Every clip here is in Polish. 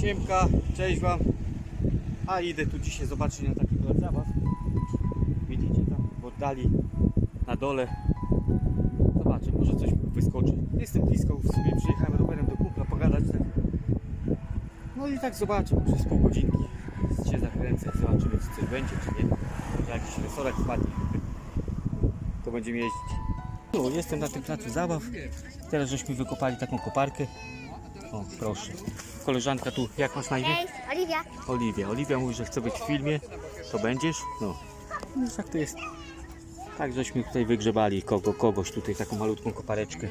Siemka, cześć Wam. A idę tu dzisiaj zobaczyć na taki plac zabaw. Widzicie tam w oddali na dole. Zobaczę, może coś wyskoczy. Jestem blisko, w sumie przyjechałem rowerem do kumpla pogadać. Tak. No i tak zobaczę, może z pół godzinki się zakręcę, zobaczymy czy coś będzie, czy nie. Może jakiś resorek wpadnie. To będziemy jeździć. No, jestem na tym placu zabaw. Teraz żeśmy wykopali taką koparkę. O, proszę. Koleżanka tu, jak masz na imię? Cześć, Oliwia. Oliwia. Oliwia mówi, że chce być w filmie. To będziesz? No. No tak to jest. Tak żeśmy tutaj wygrzebali kogo, kogoś tutaj taką malutką kopareczkę.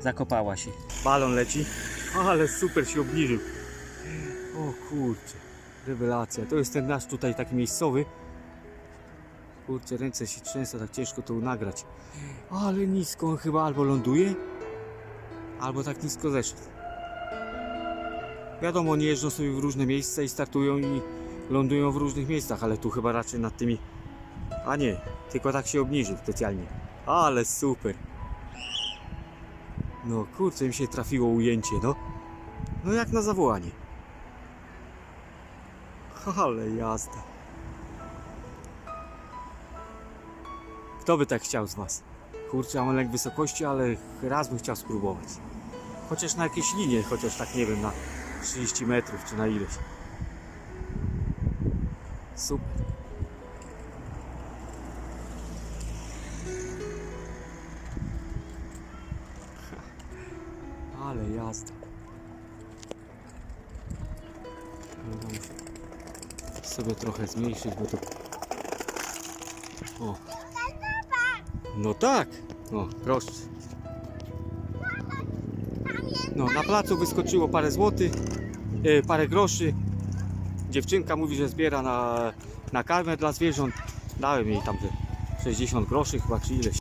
Zakopała się. Balon leci. Ale super się obniżył. O kurczę. Rewelacja. To jest ten nasz tutaj taki miejscowy. Kurczę, ręce się trzęsą, tak ciężko to nagrać. Ale nisko on chyba albo ląduje, albo tak nisko zeszedł. Wiadomo, oni jeżdżą sobie w różne miejsca i startują i lądują w różnych miejscach, ale tu chyba raczej nad tymi. A nie, tylko tak się obniżył specjalnie. Ale super. No kurczę, mi się trafiło ujęcie, no. No jak na zawołanie. Ale jazda. Kto by tak chciał z Was? Kurczę, mam lęk wysokości, ale raz bym chciał spróbować. Chociaż na jakiejś linie, chociaż tak nie wiem, na 30 metrów czy na ileś. Super. Ale jazda. No muszę sobie trochę zmniejszyć, bo to... O. No tak. O, proszę. No, na placu wyskoczyło parę złotych, e, parę groszy. Dziewczynka mówi, że zbiera na, na karmę dla zwierząt. Dałem jej tam te 60 groszy chyba, czy ileś.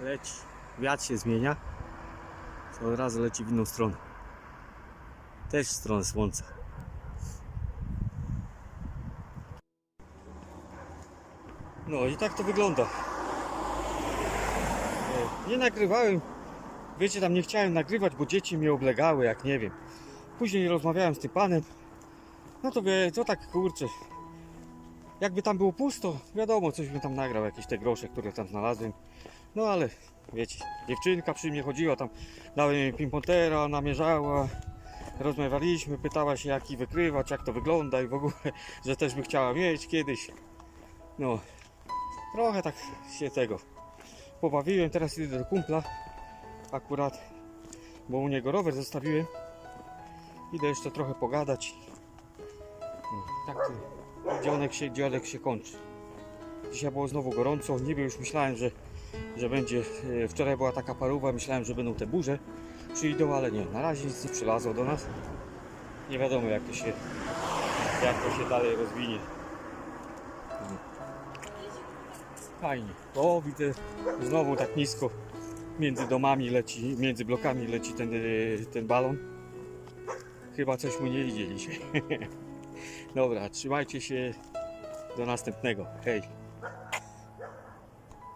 Leci. Wiatr się zmienia. Od razu leci w inną stronę. Też w stronę słońca. No i tak to wygląda. Nie nagrywałem. Wiecie, tam nie chciałem nagrywać, bo dzieci mnie oblegały, jak nie wiem. Później rozmawiałem z tym panem. No to wie, to tak kurczę. Jakby tam było pusto, wiadomo, coś bym tam nagrał, jakieś te grosze, które tam znalazłem. No ale wiecie, dziewczynka przy mnie chodziła tam, dałem jej pimpontera, namierzała. Rozmawialiśmy, pytała się jaki wykrywać, jak to wygląda i w ogóle, że też by chciała mieć kiedyś. No, trochę tak się tego pobawiłem, teraz idę do kumpla akurat, bo u niego rower zostawiłem. Idę jeszcze trochę pogadać. No, tak dzionek się, dzionek się kończy. Dzisiaj było znowu gorąco, niby już myślałem, że, że będzie, e, wczoraj była taka paruwa, myślałem, że będą te burze przyjdą, ale nie, na razie nic nie przylazło do nas. Nie wiadomo jak to się, jak to się dalej rozwinie. Fajnie. O, widzę znowu tak nisko między domami leci, między blokami leci ten, y, ten balon. Chyba coś mu nie idzie dzisiaj. Dobra, trzymajcie się. Do następnego. Hej.